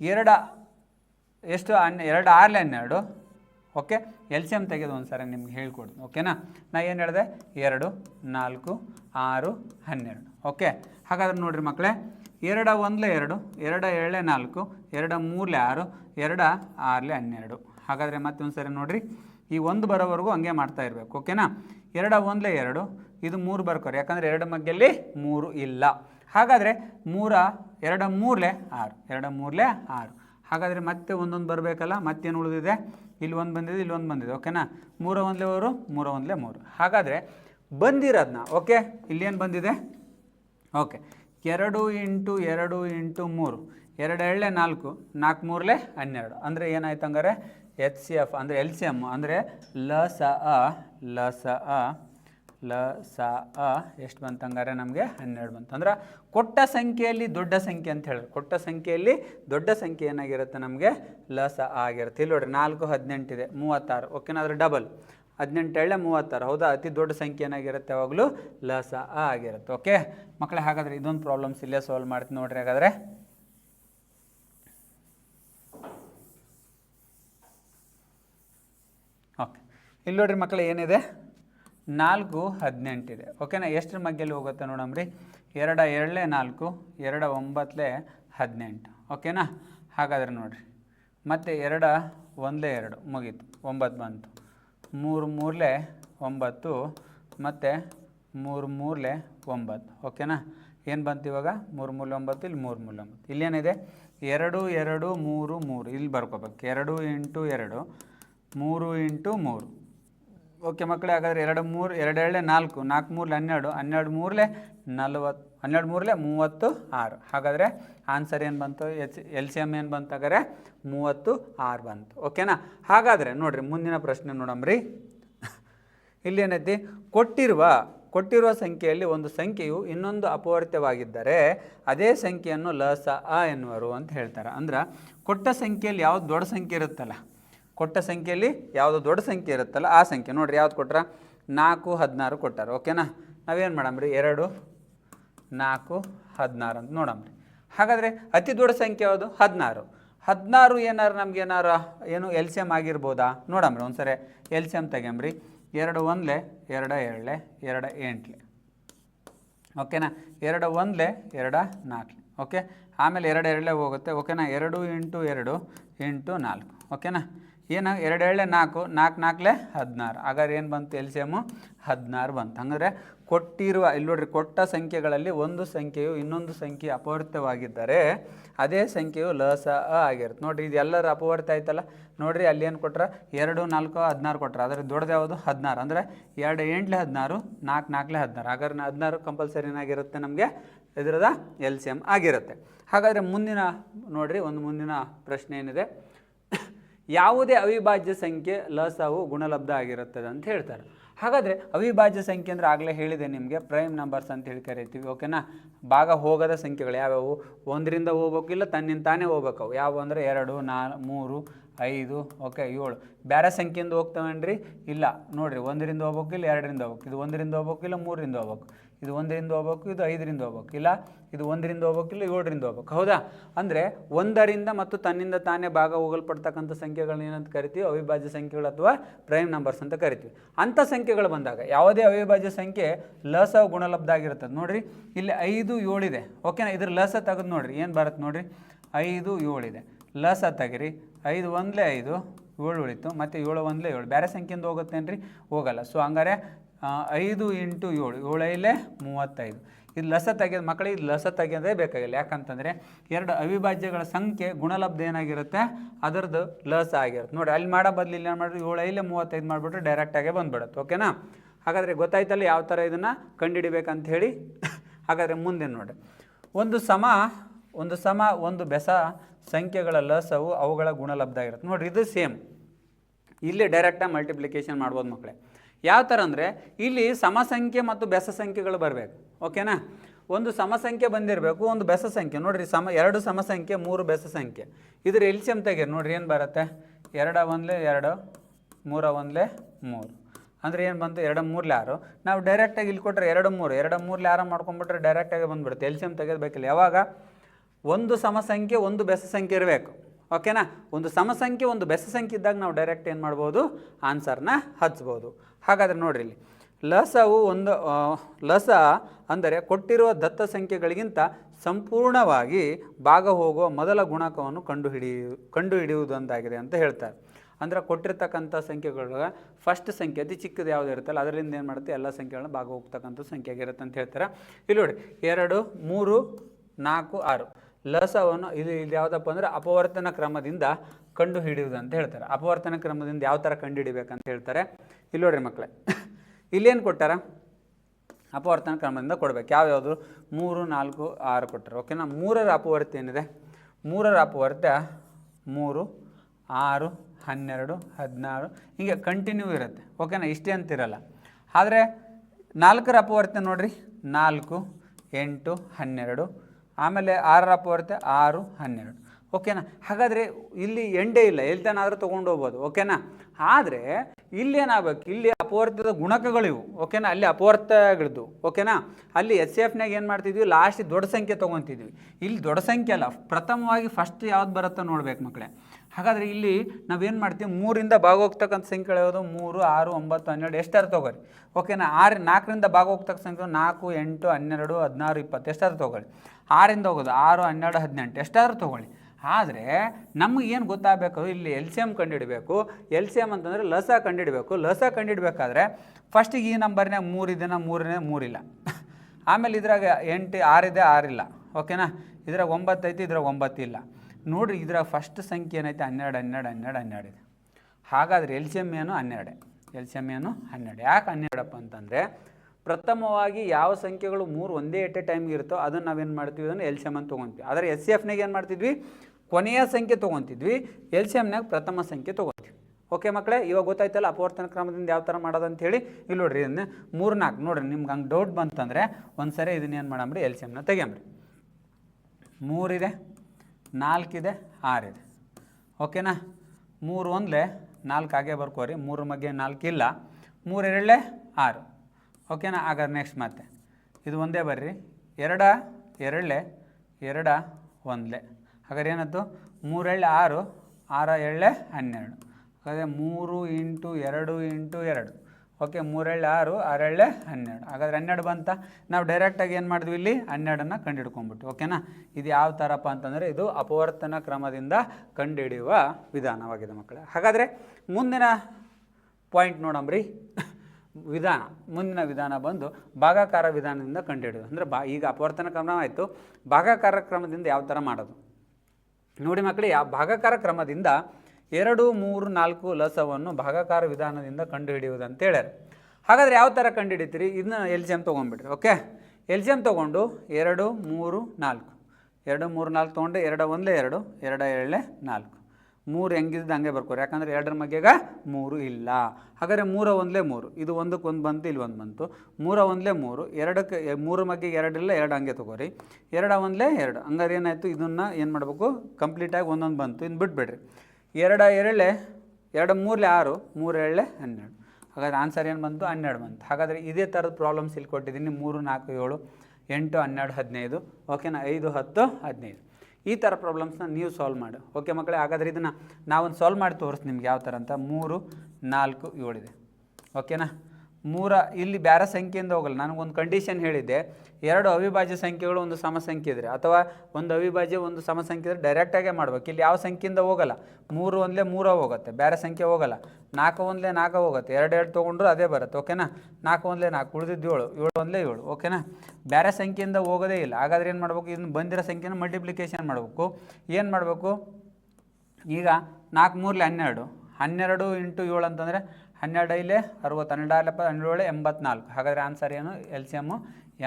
ಎರಡು, ಎಷ್ಟು ಹನ್ನೆ ಎರಡು ಆರ್ಲೆ ಹನ್ನೆರಡು ಓಕೆ ಎಲ್ ಸಿ ಎಂ ತೆಗೆದು ಒಂದು ಸಾರಿ ನಿಮ್ಗೆ ಹೇಳ್ಕೊಡ್ತೀನಿ ಓಕೆನಾ ನಾ? ಏನು ಹೇಳಿದೆ? ಎರಡು, ನಾಲ್ಕು, ಆರು, ಹನ್ನೆರಡು ಓಕೆ ಹಾಗಾದ್ರೆ ನೋಡಿರಿ ಮಕ್ಕಳೇ ಎರಡ ಒಂದಲೆ ಎರಡು, ಎರಡ ಏಳೆ ನಾಲ್ಕು, ಎರಡ ಮೂರಲೆ ಆರು, ಎರಡ ಆರಲೆ ಹನ್ನೆರಡು. ಹಾಗಾದರೆ ಮತ್ತೆ ಒಂದು ಸರಿ ನೋಡಿರಿ, ಈ ಒಂದು ಬರೋವರೆಗೂ ಹಂಗೆ ಮಾಡ್ತಾ ಇರಬೇಕು ಓಕೆನಾ ಎರಡ ಒಂದಲೆ ಎರಡು, ಇದು ಮೂರು ಬರ್ಕೋರಿ, ಯಾಕಂದರೆ ಎರಡು ಮಗ್ಗಲ್ಲಿ ಮೂರು ಇಲ್ಲ. ಹಾಗಾದರೆ ಮೂರ, ಎರಡ ಮೂರಲೆ ಆರು, ಎರಡ ಮೂರಲೆ ಆರು. ಹಾಗಾದರೆ ಮತ್ತೆ ಒಂದೊಂದು ಬರಬೇಕಲ್ಲ, ಮತ್ತೇನು ಉಳಿದಿದೆ? ಇಲ್ಲಿ ಒಂದು ಬಂದಿದೆ, ಇಲ್ಲಿ ಒಂದು ಬಂದಿದೆ ಓಕೆನಾ ಮೂರ ಒಂದಲೇ ಅವರು ಮೂರ ಒಂದಲೇ ಮೂರು. ಹಾಗಾದರೆ ಬಂದಿರೋದನ್ನ ಓಕೆ ಇಲ್ಲೇನು ಬಂದಿದೆ? ಓಕೆ ಎರಡು ಇಂಟು ಎರಡು ಇಂಟು ಮೂರು. ಎರಡು ಎಳ್ಳೆ ನಾಲ್ಕು ನಾಲ್ಕು ಮೂರಲೆ ಹನ್ನೆರಡು. ಅಂದರೆ ಏನಾಯ್ತು ಹಂಗಾರೆ ಎಚ್ ಸಿ ಎಫ್ ಅಂದರೆ ಎಲ್ ಸಿ ಎಂ ಅಂದರೆ ಲ ಸ ಅ, ಲ ಸ ಅ ಲ, ಸ, ಅ, ಎಷ್ಟು ಬಂತು ಹಂಗಾರೆ ನಮಗೆ? ಹನ್ನೆರಡು ಬಂತು. ಅಂದ್ರೆ ಕೊಟ್ಟ ಸಂಖ್ಯೆಯಲ್ಲಿ ದೊಡ್ಡ ಸಂಖ್ಯೆ ಅಂತ ಹೇಳಿ ಕೊಟ್ಟ ಸಂಖ್ಯೆಯಲ್ಲಿ ದೊಡ್ಡ ಸಂಖ್ಯೆ ಏನಾಗಿರುತ್ತೆ ನಮಗೆ? ಲ, ಸ ಆಗಿರುತ್ತೆ. ಇಲ್ಲಿ ನೋಡಿರಿ, ನಾಲ್ಕು ಹದಿನೆಂಟಿದೆ ಮೂವತ್ತಾರು. ಓಕೆನಾದ್ರೆ ಡಬಲ್ ಹದಿನೆಂಟು ಎಳ್ಳೆ ಮೂವತ್ತಾರು. ಹೌದಾ? ಅತಿ ದೊಡ್ಡ ಸಂಖ್ಯೆ ಏನಾಗಿರುತ್ತೆ ಯಾವಾಗಲೂ? ಲ, ಸ, ಅ ಆಗಿರುತ್ತೆ. ಓಕೆ? ಮಕ್ಕಳೇ ಹಾಗಾದರೆ ಇದೊಂದು ಪ್ರಾಬ್ಲಮ್ಸ್ ಇಲ್ಲೇ ಸಾಲ್ವ್ ಮಾಡ್ತೀನಿ ನೋಡ್ರಿ ಹಾಗಾದರೆ. ಓಕೆ. ಇಲ್ಲಿ ನೋಡ್ರಿ ಮಕ್ಕಳು ಏನಿದೆ? ನಾಲ್ಕು ಹದಿನೆಂಟಿದೆ. ಓಕೆನಾ? ಎಷ್ಟರ ಮಗ್ಗೆಲ್ಲಿ ಹೋಗುತ್ತೆ ನೋಡಮ್ರಿ ಎರಡ ಎರಡಲೇ ನಾಲ್ಕು, ಎರಡ ಒಂಬತ್ತಲೇ ಹದಿನೆಂಟು. ಓಕೆನಾ? ಹಾಗಾದ್ರೆ ನೋಡಿರಿ. ಮತ್ತು ಎರಡ ಒಂದಲೇ ಎರಡು ಮುಗೀತು. ಒಂಬತ್ತು ಬಂತು. ಮೂರು ಮೂರಲೇ ಒಂಬತ್ತು, ಮತ್ತು ಮೂರು ಮೂರಲೇ ಒಂಬತ್ತು. ಓಕೆನಾ? ಏನು ಬಂತು ಇವಾಗ? ಮೂರು ಮೂರಲೆ ಒಂಬತ್ತು, ಇಲ್ಲಿ ಮೂರು ಮೂರಲೆ ಒಂಬತ್ತು. ಇಲ್ಲೇನಿದೆ? ಎರಡು ಎರಡು, ಮೂರು ಮೂರು. ಇಲ್ಲಿ ಬರ್ಕೋಬೇಕು. ಎರಡು ಇಂಟು ಎರಡು, ಮೂರು ಇಂಟು ಮೂರು. ಓಕೆ ಮಕ್ಕಳೇ, ಹಾಗಾದ್ರೆ ಎರಡು ಮೂರು, ಎರಡೆರಡೇ ಎರಡೇ ನಾಲ್ಕು ನಾಲ್ಕು ಮೂರಲೆ ಹನ್ನೆರಡು ಹನ್ನೆರಡು ಮೂರಲೆ ನಲ್ವತ್ತು ಹನ್ನೆರಡು ಮೂರಲೆ ಮೂವತ್ತು ಆರು. ಹಾಗಾದರೆ ಆನ್ಸರ್ ಏನು ಬಂತು? ಎಚ್ ಎಲ್ ಸಿ ಎಂ ಏನು ಬಂತು ಹಾಗಾದ್ರೆ? ಮೂವತ್ತು ಆರು ಬಂತು. ಓಕೆನಾ? ಹಾಗಾದರೆ ನೋಡಿರಿ, ಮುಂದಿನ ಪ್ರಶ್ನೆ ನೋಡಮ್ರಿ ಇಲ್ಲೇನೈತಿ ಕೊಟ್ಟಿರುವ ಕೊಟ್ಟಿರುವ ಸಂಖ್ಯೆಯಲ್ಲಿ ಒಂದು ಸಂಖ್ಯೆಯು ಇನ್ನೊಂದು ಅಪವರ್ತ್ಯವಾಗಿದ್ದರೆ ಅದೇ ಸಂಖ್ಯೆಯನ್ನು ಲಸ ಅ ಎನ್ನುವರು ಅಂತ ಹೇಳ್ತಾರೆ. ಅಂದ್ರೆ ಕೊಟ್ಟ ಸಂಖ್ಯೆಯಲ್ಲಿ ಯಾವ್ದು ದೊಡ್ಡ ಸಂಖ್ಯೆ ಇರುತ್ತಲ್ಲ? ಕೊಟ್ಟ ಸಂಖ್ಯೆಯಲ್ಲಿ ಯಾವುದು ದೊಡ್ಡ ಸಂಖ್ಯೆ ಇರುತ್ತಲ್ಲ ಆ ಸಂಖ್ಯೆ. ನೋಡ್ರಿ ಯಾವ್ದು ಕೊಟ್ರ? ನಾಲ್ಕು, ಹದಿನಾರು ಕೊಟ್ಟಾರೆ. ಓಕೆನಾ? ನಾವೇನು ಮಾಡಮ್ರಿ? ಎರಡು, ನಾಲ್ಕು, ಹದಿನಾರು ಅಂತ ನೋಡಮ್ರಿ. ಹಾಗಾದರೆ ಅತಿ ದೊಡ್ಡ ಸಂಖ್ಯೆ ಯಾವುದು? ಹದಿನಾರು. ಹದಿನಾರು ಏನಾರು ನಮ್ಗೆ ಏನಾರ ಏನು ಎಲ್ ಸಿ ಎಂ ಆಗಿರ್ಬೋದಾ? ನೋಡಮ್ರಿ ಒಂದ್ಸರಿ. ಎಲ್ ಸಿ ಎಂ ತೆಗ್ಯಮ್ರಿ. ಎರಡು ಒಂದ್ಲೆ, ಎರಡ ಎರಡಲೆ ಎರಡ ಎಂಟ್ಲೆ. ಓಕೆನಾ? ಎರಡು ಒಂದ್ಲೆ, ಎರಡ ನಾಲ್ಕು ಓಕೆ? ಆಮೇಲೆ ಎರಡು ಎರಡಲೇ ಹೋಗುತ್ತೆ. ಓಕೆನಾ? ಎರಡು ಇಂಟು ಎರಡು, ಇಂಟು ನಾಲ್ಕು. ಓಕೆನಾ? ಏನು ಎರಡು ಏಳೆ ನಾಲ್ಕು ನಾಲ್ಕು ನಾಲ್ಕಲೆ ಹದಿನಾರು. ಹಾಗಾದ್ರೆ ಏನು ಬಂತು ಎಲ್ ಸಿ ಎಮ್ಮು? ಹದಿನಾರು ಬಂತು. ಹಂಗಂದರೆ ಕೊಟ್ಟಿರುವ, ಇಲ್ಲಿ ನೋಡ್ರಿ, ಕೊಟ್ಟ ಸಂಖ್ಯೆಗಳಲ್ಲಿ ಒಂದು ಸಂಖ್ಯೆಯು ಇನ್ನೊಂದು ಸಂಖ್ಯೆ ಅಪವರ್ತವಾಗಿದ್ದರೆ ಅದೇ ಸಂಖ್ಯೆಯು ಲಸ ಆಗಿರುತ್ತೆ. ನೋಡಿರಿ, ಇದು ಎಲ್ಲರ ಅಪವರ್ತ ಆಯ್ತಲ್ಲ? ನೋಡಿರಿ, ಅಲ್ಲಿ ಏನು ಕೊಟ್ಟರೆ ಎರಡು, ನಾಲ್ಕು, ಹದಿನಾರು ಕೊಟ್ಟರೆ ಆದರೆ ದೊಡ್ಡದು ಯಾವುದು? ಹದಿನಾರು. ಅಂದರೆ ಎರಡು, ಎಂಟ್ಲೆ ಹದಿನಾರು, ನಾಲ್ಕು, ನಾಲ್ಕಲೆ ಹದಿನಾರು. ಹಾಗಾದ್ರೆ ಹದಿನಾರು ಕಂಪಲ್ಸರಿ ಏನಾಗಿರುತ್ತೆ ನಮಗೆ? ಇದರದ ಎಲ್ ಸಿ ಎಂ ಆಗಿರುತ್ತೆ. ಹಾಗಾದರೆ ಮುಂದಿನ, ನೋಡಿರಿ, ಒಂದು ಮುಂದಿನ ಪ್ರಶ್ನೆ ಏನಿದೆ? ಯಾವುದೇ ಅವಿಭಾಜ್ಯ ಸಂಖ್ಯೆ ಲಸವು ಗುಣಲಬ್ಧ ಆಗಿರುತ್ತದೆ ಅಂತ ಹೇಳ್ತಾರೆ. ಹಾಗಾದರೆ ಅವಿಭಾಜ್ಯ ಸಂಖ್ಯೆ ಅಂದರೆ ಆಗಲೇ ಹೇಳಿದೆ ನಿಮಗೆ ಪ್ರೈಮ್ ನಂಬರ್ಸ್ ಅಂತ ಹೇಳಿ ಕರಿತೀವಿ ಓಕೆನಾ ಭಾಗ ಹೋಗದ ಸಂಖ್ಯೆಗಳು ಯಾವ್ಯಾವು? ಒಂದರಿಂದ ಹೋಗ್ಬೇಕು ಇಲ್ಲ ತನ್ನಿಂದ ತಾನೇ ಹೋಗ್ಬೇಕು ಯಾವ ಅಂದರೆ ಎರಡು, ನಾಲ್, ಮೂರು ಐದು ಓಕೆ ಏಳು. ಬೇರೆ ಸಂಖ್ಯೆಯಿಂದ ಹೋಗ್ತಾವೇನ್ರಿ? ಇಲ್ಲ. ನೋಡಿರಿ, ಒಂದರಿಂದ ಹೋಗ್ಬೇಕು, ಇಲ್ಲ ಎರಡರಿಂದ ಹೋಗ್ಬೇಕು. ಇದು ಒಂದರಿಂದ ಹೋಗ್ಬೇಕು, ಇಲ್ಲ ಮೂರರಿಂದ ಹೋಗ್ಬೇಕು. ಇದು ಒಂದರಿಂದ ಹೋಗ್ಬೇಕು, ಇದು ಐದರಿಂದ ಹೋಗ್ಬೇಕು. ಇಲ್ಲ, ಇದು ಒಂದರಿಂದ ಹೋಗ್ಬೇಕು, ಇಲ್ಲ ಏಳರಿಂದ ಹೋಗ್ಬೇಕು. ಹೌದಾ? ಅಂದರೆ ಒಂದರಿಂದ ಮತ್ತು ತನ್ನಿಂದ ತಾನೇ ಭಾಗ ಹೋಗಲ್ಪಡ್ತಕ್ಕಂಥ ಸಂಖ್ಯೆಗಳನ್ನ ಏನಂತ ಕರಿತೀವಿ? ಅವಿಭಾಜ್ಯ ಸಂಖ್ಯೆಗಳು ಅಥವಾ ಪ್ರೈಮ್ ನಂಬರ್ಸ್ ಅಂತ ಕರಿತೀವಿ. ಅಂಥ ಸಂಖ್ಯೆಗಳು ಬಂದಾಗ ಯಾವುದೇ ಅವಿಭಾಜ್ಯ ಸಂಖ್ಯೆ ಲಸ ಗುಣಲಬ್ಧ ಆಗಿರ್ತದೆ. ನೋಡಿರಿ, ಇಲ್ಲಿ ಐದು, ಏಳಿದೆ. ಓಕೆನಾ ಇದ್ರ ಲಸ ತೆಗೆದು ನೋಡಿರಿ. ಏನು ಬರುತ್ತೆ ನೋಡಿರಿ? ಐದು, ಏಳಿದೆ. ಲಸ ತೆಗಿರಿ. ಐದು ಒಂದಲೇ ಐದು, ಏಳು ಉಳಿತು. ಮತ್ತು ಏಳು ಒಂದಲೇ ಏಳು. ಬೇರೆ ಸಂಖ್ಯೆಯಿಂದ ಹೋಗುತ್ತೇನ್ರಿ? ಹೋಗಲ್ಲ. ಸೊ ಹಂಗಾರೆ ಐದು ಇಂಟು ಏಳು. ಏಳು ಐಲೇ ಮೂವತ್ತೈದು. ಇದು ಲಸ ತೆಗೆದು, ಮಕ್ಕಳಿಗೆ ಇದು ಲಸ ತೆಗೆಯೋದೇ ಬೇಕಾಗಿಲ್ಲ. ಯಾಕಂತಂದರೆ, ಎರಡು ಅವಿಭಾಜ್ಯಗಳ ಸಂಖ್ಯೆ ಗುಣಲಬ್ಧ ಏನಾಗಿರುತ್ತೆ? ಅದರದ್ದು ಲಸ ಆಗಿರುತ್ತೆ. ನೋಡಿ, ಅಲ್ಲಿ ಮಾಡೋ ಬದಲು ಇಲ್ಲಿ ಏನು ಮಾಡಿದ್ರು? ಏಳು ಐಲೇ ಮೂವತ್ತೈದು ಮಾಡಿಬಿಟ್ರೆ ಡೈರೆಕ್ಟಾಗೇ ಬಂದುಬಿಡುತ್ತೆ. ಓಕೆನಾ ಹಾಗಾದರೆ ಗೊತ್ತಾಯ್ತಲ್ಲ ಯಾವ ಥರ ಇದನ್ನು ಕಂಡುಹಿಡಿಬೇಕಂತ ಹೇಳಿ? ಹಾಗಾದರೆ ಮುಂದೆ ನೋಡಿ. ಒಂದು ಸಮ ಒಂದು ಸಮ, ಒಂದು ಬೆಸ ಸಂಖ್ಯೆಗಳ ಲಸವು ಅವುಗಳ ಗುಣಲಬ್ಧ ಆಗಿರುತ್ತೆ. ನೋಡಿರಿ, ಇದು ಸೇಮ್ ಇಲ್ಲಿ ಡೈರೆಕ್ಟಾಗಿ ಮಲ್ಟಿಪ್ಲಿಕೇಶನ್ ಮಾಡ್ಬೋದು ಮಕ್ಕಳೇ ಯಾವ ಥರ ಅಂದರೆ, ಇಲ್ಲಿ ಸಮಸಂಖ್ಯೆ ಮತ್ತು ಬೆಸ ಸಂಖ್ಯೆಗಳು ಬರಬೇಕು ಓಕೆನಾ ಒಂದು ಸಮಸಂಖ್ಯೆ ಬಂದಿರಬೇಕು, ಒಂದು ಬೆಸ ಸಂಖ್ಯೆ ನೋಡಿರಿ, ಸಮ, ಎರಡು ಸಮಸಂಖ್ಯೆ, ಮೂರು ಬೆಸ ಸಂಖ್ಯೆ ಇದ್ರ ಎಲ್ ಸಿ ಎಂ ತೆಗೀರಿ. ನೋಡ್ರಿ, ಏನು ಬರುತ್ತೆ? ಎರಡ ಒಂದ್ಲೆ ಎರಡು, ಮೂರ ಒಂದ್ಲೆ ಮೂರು. ಅಂದರೆ ಏನು ಬಂತು? ಎರಡು ಮೂರ್ಲೆ ಆರು. ನಾವು ಡೈರೆಕ್ಟಾಗಿ ಇಲ್ಲಿ ಕೊಟ್ಟರೆ ಎರಡು ಮೂರು. ಎರಡು ಮೂರ್ಲೆ ಆರು ಮಾಡ್ಕೊಂಬಿಟ್ರೆ ಡೈರೆಕ್ಟಾಗಿ ಬಂದುಬಿಡುತ್ತೆ. ಎಂ ತೆಗೆದಬೇಕಿಲ್ಲ ಯಾವಾಗ? ಒಂದು ಸಮಸಂಖ್ಯೆ, ಒಂದು ಬೆಸ ಸಂಖ್ಯೆ ಇರಬೇಕು. ಓಕೆನಾ ಒಂದು ಸಮಸಂಖ್ಯೆ, ಒಂದು ಬೆಸ ಸಂಖ್ಯೆ ಇದ್ದಾಗ ನಾವು ಡೈರೆಕ್ಟ್ ಏನು ಮಾಡ್ಬೋದು? ಆನ್ಸರ್ನ ಹಚ್ಬೋದು. ಹಾಗಾದರೆ ನೋಡಿರಿ ಇಲ್ಲಿ. ಲಸವು ಒಂದು ಲಸ ಅಂದರೆ ಕೊಟ್ಟಿರುವ ದತ್ತ ಸಂಖ್ಯೆಗಳಿಗಿಂತ ಸಂಪೂರ್ಣವಾಗಿ ಭಾಗ ಹೋಗುವ ಮೊದಲ ಗುಣಕವನ್ನು ಕಂಡುಹಿಡಿಯು ಕಂಡುಹಿಡಿಯುವುದು ಅಂತಾಗಿದೆ ಅಂತ ಹೇಳ್ತಾರೆ. ಅಂದರೆ ಕೊಟ್ಟಿರ್ತಕ್ಕಂಥ ಸಂಖ್ಯೆಗಳ ಫಸ್ಟ್ ಸಂಖ್ಯೆ, ಅತಿ ಚಿಕ್ಕದು ಯಾವುದು ಇರುತ್ತಲ್ಲ, ಅದರಿಂದ ಏನು ಮಾಡುತ್ತೆ? ಎಲ್ಲ ಸಂಖ್ಯೆಗಳನ್ನ ಭಾಗ ಹೋಗ್ತಕ್ಕಂಥ ಸಂಖ್ಯೆ ಆಗಿರುತ್ತೆ ಅಂತ ಹೇಳ್ತಾರೆ. ಇಲ್ಲಿ ನೋಡಿ, ಎರಡು, ಮೂರು, ನಾಲ್ಕು, ಆರು. ಲಸವನ್ನು ಇದು ಇದು ಯಾವುದಪ್ಪ ಅಂದರೆ ಅಪವರ್ತನ ಕ್ರಮದಿಂದ ಕಂಡು ಹಿಡಿಯುವುದು ಅಂತ ಹೇಳ್ತಾರೆ. ಅಪವರ್ತನ ಕ್ರಮದಿಂದ ಯಾವ ಥರ ಕಂಡು ಹಿಡಿಬೇಕಂತ ಹೇಳ್ತಾರೆ. ಇಲ್ಲಿ ನೋಡ್ರಿ ಮಕ್ಕಳೇ ಇಲ್ಲೇನು ಕೊಟ್ಟಾರ? ಅಪವರ್ತನ ಕ್ರಮದಿಂದ ಕೊಡಬೇಕು. ಯಾವ್ಯಾವುದು ಮೂರು, ನಾಲ್ಕು, ಆರು ಕೊಟ್ಟರು ಓಕೆನಾ ಮೂರರ ಅಪವರ್ತಿ ಏನಿದೆ? ಮೂರರ ಅಪವರ್ತ ಮೂರು, ಆರು, ಹನ್ನೆರಡು, ಹದಿನಾರು. ಹೀಗೆ ಕಂಟಿನ್ಯೂ ಇರುತ್ತೆ. ಓಕೆನಾ ಇಷ್ಟೇ ಅಂತಿರಲ್ಲ. ಆದರೆ ನಾಲ್ಕರ ಅಪವರ್ತ ನೋಡಿರಿ. ನಾಲ್ಕು, ಎಂಟು, ಹನ್ನೆರಡು ಆಮೇಲೆ ಆರರ ಬರುತ್ತೆ ಆರು ಹನ್ನೆರಡು. ಓಕೆನಾ ಹಾಗಾದರೆ ಇಲ್ಲಿ ಎಂಡೇ ಇಲ್ಲ ಎಲ್ಲಿ ತನಾದರೂ ತೊಗೊಂಡು ಹೋಗ್ಬೋದು ಓಕೆನಾ ಆದರೆ ಇಲ್ಲಿ ಏನಾಗಬೇಕು? ಇಲ್ಲಿ ಅಪವರ್ತದ ಗುಣಕಗಳಿವು ಓಕೆನಾ ಅಲ್ಲಿ ಅಪವರ್ತಗಳಿದ್ದು ಓಕೆನಾ ಅಲ್ಲಿ ಎಸ್ ಸಿ ಎಫ್ನಾಗ ಏನು ಮಾಡ್ತಿದ್ವಿ? ಲಾಸ್ಟ್ ದೊಡ್ಡ ಸಂಖ್ಯೆ ತೊಗೊತಿದ್ವಿ. ಇಲ್ಲಿ ದೊಡ್ಡ ಸಂಖ್ಯೆ ಅಲ್ಲ, ಪ್ರಥಮವಾಗಿ ಫಸ್ಟ್ ಯಾವ್ದು ಬರುತ್ತೋ ನೋಡ್ಬೇಕು ಮಕ್ಕಳೇ ಹಾಗಾದರೆ ಇಲ್ಲಿ ನಾವೇನು ಮಾಡ್ತೀವಿ? ಮೂರಿಂದ ಭಾಗೋಗ್ತಕ್ಕಂಥ ಸಂಖ್ಯೆ ಹೇಳೋದು ಮೂರು, ಆರು, ಒಂಬತ್ತು, ಹನ್ನೆರಡು ಎಷ್ಟಾರು ತೊಗೊಳ್ಳಿ. ಓಕೆನಾ ಆರು, ನಾಲ್ಕರಿಂದ ಭಾಗ ಹೋಗ್ತಕ್ಕ ಸಂಖ್ಯೆ ನಾಲ್ಕು, ಎಂಟು, ಹನ್ನೆರಡು, ಹದಿನಾರು, ಇಪ್ಪತ್ತು ಎಷ್ಟಾರು ತೊಗೊಳ್ಳಿ. ಆರಿಂದ ಹೋಗೋದು, ಆರು, ಹನ್ನೆರಡು, ಹದಿನೆಂಟು, ಎಷ್ಟಾದರೂ ತೊಗೊಳ್ಳಿ. ಆದರೆ ನಮಗೆ ಏನು ಗೊತ್ತಾಗಬೇಕು? ಇಲ್ಲಿ ಎಲ್ ಸಿ ಎಂ ಕಂಡುಹಿಡಬೇಕು ಎಲ್ ಸಿ ಎಂ ಅಂತಂದರೆ ಲಸ ಕಂಡುಹಿಡಬೇಕು ಲಸ ಕಂಡುಹಿಡಬೇಕಾದ್ರೆ ಫಸ್ಟಿಗೆ ಈ ನಂಬರ್ನಾಗ ಮೂರಿದೆನ ಮೂರನೇ ಮೂರಿಲ್ಲ ಆಮೇಲೆ ಇದ್ರಾಗ ಎಂಟು ಆರಿದೆ ಆರಿಲ್ಲ ಓಕೆನಾ ಇದ್ರಾಗ ಒಂಬತ್ತೈತಿ ಇದ್ರಾಗ ಒಂಬತ್ತಿಲ್ಲ ನೋಡಿರಿ, ಇದ್ರಾಗ ಫಸ್ಟ್ ಸಂಖ್ಯೆ ಏನೈತೆ? ಹನ್ನೆರಡು ಹನ್ನೆರಡು ಹನ್ನೆರಡು ಹನ್ನೆರಡು ಇದೆ. ಹಾಗಾದರೆ ಎಲ್ ಸಿ ಎಂ ಏನು? ಹನ್ನೆರಡು. ಎಲ್ ಸಿ ಎಂ ಏನು? ಹನ್ನೆರಡು. ಯಾಕೆ ಹನ್ನೆರಡಪ್ಪ ಅಂತಂದರೆ ಪ್ರಥಮವಾಗಿ ಯಾವ ಸಂಖ್ಯೆಗಳು ಮೂರು ಒಂದೇ ಎಟ್ ಎ ಟೈಮ್ಗೆ ಇರುತ್ತೋ ಅದನ್ನು ನಾವೇನು ಮಾಡ್ತೀವಿ ಅದನ್ನು ಎಲ್ ಸಿ ಎಂ ಅಂತ ತೊಗೊತೀವಿ. ಆದರೆ ಎಸ್ ಸಿ ಎಫ್ನಾಗ ಏನು ಮಾಡ್ತಿದ್ವಿ? ಕೊನೆಯ ಸಂಖ್ಯೆ ತೊಗೊತಿದ್ವಿ. ಎಲ್ ಸಿ ಎಮ್ನಾಗ ಪ್ರಥಮ ಸಂಖ್ಯೆ ತೊಗೊತೀವಿ. ಓಕೆ ಮಕ್ಕಳೇ ಇವಾಗ ಗೊತ್ತಾಯ್ತಲ್ಲ ಅಪವರ್ತನ ಕ್ರಮದಿಂದ ಯಾವ ಥರ ಮಾಡೋದು ಅಂತ ಹೇಳಿ ಇಲ್ಲಿ ನೋಡ್ರಿ ಇದನ್ನ ಮೂರು ನಾಲ್ಕು ನೋಡ್ರಿ ನಿಮ್ಗೆ ಹಂಗೆ ಡೌಟ್ ಬಂತಂದರೆ ಒಂದು ಸರಿ ಇದನ್ನ ಏನು ಮಾಡಂಬ್ರಿ ಎಲ್ ಸಿ ಎಮ್ನ ತೆಗಿಯಂಬ್ರಿ. ಮೂರಿದೆ, ನಾಲ್ಕಿದೆ, ಆರಿದೆ. ಓಕೆನಾ ಮೂರು ಒಂದಲೇ ನಾಲ್ಕು ಹಾಗೆ ಬರ್ಕೋರಿ ಮೂರು ಮಗ್ಗೆ ನಾಲ್ಕು ಇಲ್ಲ ಮೂರು ಆರು. ಓಕೆನಾ ಹಾಗಾದ್ರೆ ನೆಕ್ಸ್ಟ್ ಮತ್ತೆ. ಇದು ಒಂದೇ ಬರ್ರಿ. ಎರಡ, ಎರಡಲೆ, ಎರಡ, ಒಂದ್ಲೆ. ಹಾಗಾದ್ರೆ ಏನಾಯ್ತು ಮೂರೆಳ್ಳೆ ಆರು, ಆರ ಎಳ್ಳೆ ಹನ್ನೆರಡು. ಹಾಗಾದರೆ ಮೂರು ಇಂಟು ಎರಡು ಇಂಟು ಎರಡು. ಓಕೆ ಮೂರೆಳ್ಳೆ ಆರು ಆರೆಳ್ಳೆ ಹನ್ನೆರಡು. ಹಾಗಾದ್ರೆ ಹನ್ನೆರಡು ಬಂತ. ನಾವು ಡೈರೆಕ್ಟಾಗಿ ಏನು ಮಾಡಿದ್ವಿ ಇಲ್ಲಿ? ಹನ್ನೆರಡನ್ನು ಕಂಡುಹಿಡ್ಕೊಂಬಿಟ್ಟು ಓಕೆನಾ ಇದು ಯಾವ ಥರಪ್ಪ ಅಂತಂದರೆ ಇದು ಅಪವರ್ತನ ಕ್ರಮದಿಂದ ಕಂಡುಹಿಡಿಯುವ ವಿಧಾನವಾಗಿದೆ ಮಕ್ಕಳೇ. ಹಾಗಾದರೆ ಮುಂದಿನ ಪಾಯಿಂಟ್ ನೋಡಂಬ್ರಿ. ವಿಧಾನ, ಮುಂದಿನ ವಿಧಾನ ಬಂದು ಭಾಗಾಕಾರ ವಿಧಾನದಿಂದ ಕಂಡುಹಿಡಿಯೋದು ಅಂದರೆ ಬಾ, ಈಗ ಅಪವರ್ತನ ಕ್ರಮ ಆಯಿತು. ಭಾಗಾಕಾರ ಕ್ರಮದಿಂದ ಯಾವ ಥರ ಮಾಡೋದು? ನೋಡಿ ಮಕ್ಕಳೇ ಯಾವ ಭಾಗಾಕಾರ ಕ್ರಮದಿಂದ ಎರಡು, ಮೂರು, ನಾಲ್ಕು ಲಸವನ್ನು ಭಾಗಾಕಾರ ವಿಧಾನದಿಂದ ಕಂಡುಹಿಡಿಯುವುದು ಅಂತ ಹೇಳ್ಯಾರ. ಹಾಗಾದರೆ ಯಾವ ಥರ ಕಂಡುಹಿಡಿತೀರಿ? ಇದನ್ನ ಎಲ್ ಜಿ ಎಂ ತೊಗೊಂಡ್ಬಿಡ್ರಿ, ಓಕೆ? ಎಲ್ ಜಿ ಎಂ ತೊಗೊಂಡು ಎರಡು, ಮೂರು, ನಾಲ್ಕು. ಎರಡು, ಮೂರು, ನಾಲ್ಕು ತೊಗೊಂಡು ಎರಡು, ಒಂದಲೇ ಎರಡು ಎರಡು, ಏಳೆ, ನಾಲ್ಕು. ಮೂರು ಹೆಂಗಿದ್ದು ಹಂಗೆ ಬರ್ಕೋರಿ. ಯಾಕಂದರೆ ಎರಡರ ಮಗ್ಗೆಗ ಮೂರು ಇಲ್ಲ. ಹಾಗಾದರೆ ಮೂರ ಒಂದಲೇ ಮೂರು. ಇದು ಒಂದಕ್ಕೆ ಒಂದು ಬಂತು, ಇಲ್ಲಿ ಒಂದು ಬಂತು. ಮೂರ ಒಂದಲೇ ಮೂರು. ಎರಡಕ್ಕೆ ಮೂರ ಮಗ್ಗೆಗೆ ಎರಡಿಲ್ಲ ಎರಡು ಹಂಗೆ ತೊಗೋರಿ. ಎರಡ ಒಂದಲೇ ಎರಡು. ಹಂಗಾರೆ ಏನಾಯಿತು? ಇದನ್ನು ಏನು ಮಾಡಬೇಕು? ಕಂಪ್ಲೀಟಾಗಿ ಒಂದೊಂದು ಬಂತು. ಇನ್ನು ಬಿಟ್ಬಿಡ್ರಿ. ಎರಡ ಎರಳೆ ಎರಡು ಮೂರಲೆ ಆರು, ಮೂರು ಎರಳೆ ಹನ್ನೆರಡು. ಹಾಗಾದ್ರೆ ಆನ್ಸರ್ ಏನು ಬಂತು? ಹನ್ನೆರಡು ಬಂತು. ಹಾಗಾದರೆ ಇದೇ ಥರದ ಪ್ರಾಬ್ಲಮ್ಸ್ ಇಲ್ಲಿ ಕೊಟ್ಟಿದ್ದೀನಿ. ಮೂರು, ನಾಲ್ಕು, ಏಳು, ಎಂಟು, ಹನ್ನೆರಡು, ಹದಿನೈದು. ಓಕೆನಾ ಐದು, ಹತ್ತು, ಹದಿನೈದು. ಈ ಥರ ಪ್ರಾಬ್ಲಮ್ಸ್ನ ನೀವು ಸಾಲ್ವ್ ಮಾಡಿ. ಓಕೆ ಮಕ್ಕಳೇ, ಹಾಗಾದರೆ ಇದನ್ನು ನಾವೊಂದು ಸಾಲ್ವ್ ಮಾಡಿ ತೋರಿಸ್ತೀನಿ ನಿಮ್ಗೆ ಯಾವ ಥರ ಅಂತ. ಮೂರು, ನಾಲ್ಕು ಏಳಿದೆ ಓಕೆನಾ ಮೂರ, ಇಲ್ಲಿ ಬೇರೆ ಸಂಖ್ಯೆಯಿಂದ ಹೋಗಲ್ಲ. ನನಗೊಂದು ಕಂಡೀಷನ್ ಹೇಳಿದ್ದೆ. ಎರಡು ಅವಿಭಾಜ್ಯ ಸಂಖ್ಯೆಗಳು ಒಂದು ಸಮ ಸಂಖ್ಯೆ ಇದ್ರೆ. ಅಥವಾ ಒಂದು ಅವಿಭಾಜ್ಯ ಒಂದು ಸಮ ಸಂಖ್ಯೆ ಇದ್ರೆ ಡೈರೆಕ್ಟಾಗೇ ಮಾಡ್ಬೇಕು. ಇಲ್ಲಿ ಯಾವ ಸಂಖ್ಯೆಯಿಂದ ಹೋಗಲ್ಲ. ಮೂರು ಒಂದಲೇ ಮೂರ ಹೋಗುತ್ತೆ. ಬೇರೆ ಸಂಖ್ಯೆ ಹೋಗಲ್ಲ. ನಾಲ್ಕು ಒಂದಲೇ ನಾಲ್ಕು ಹೋಗುತ್ತೆ. ಎರಡು ಎರಡು ತೊಗೊಂಡ್ರು ಅದೇ ಬರುತ್ತೆ. ಓಕೆನಾ ನಾಲ್ಕು ಒಂದಲೇ ನಾಲ್ಕು. ಉಳಿದಿದ್ದು ಏಳು. ಏಳು ಒಂದಲೇ ಏಳು. ಓಕೆನಾ ಬೇರೆ ಸಂಖ್ಯೆಯಿಂದ ಹೋಗೋದೇ ಇಲ್ಲ. ಹಾಗಾದ್ರೆ ಏನು ಮಾಡಬೇಕು? ಇದನ್ನು ಬಂದಿರೋ ಸಂಖ್ಯೆನ ಮಲ್ಟಿಪ್ಲಿಕೇಶನ್ ಮಾಡಬೇಕು. ಏನು ಮಾಡಬೇಕು? ಈಗ ನಾಲ್ಕು ಮೂರಲೆ ಹನ್ನೆರಡು. ಹನ್ನೆರಡು ಇಂಟು ಏಳು ಅಂತಂದರೆ ಹನ್ನೆರಡು ಐಲೆ ಅರವತ್ತು ಹನ್ನೆರಡು ಆಲಪ್ಪ ಹನ್ನೆರಡು ಎಂಬತ್ನಾಲ್ಕು. ಹಾಗಾದರೆ ಆನ್ಸರ್ ಏನು? ಎಲ್ ಸಿ ಎಮ್ಮು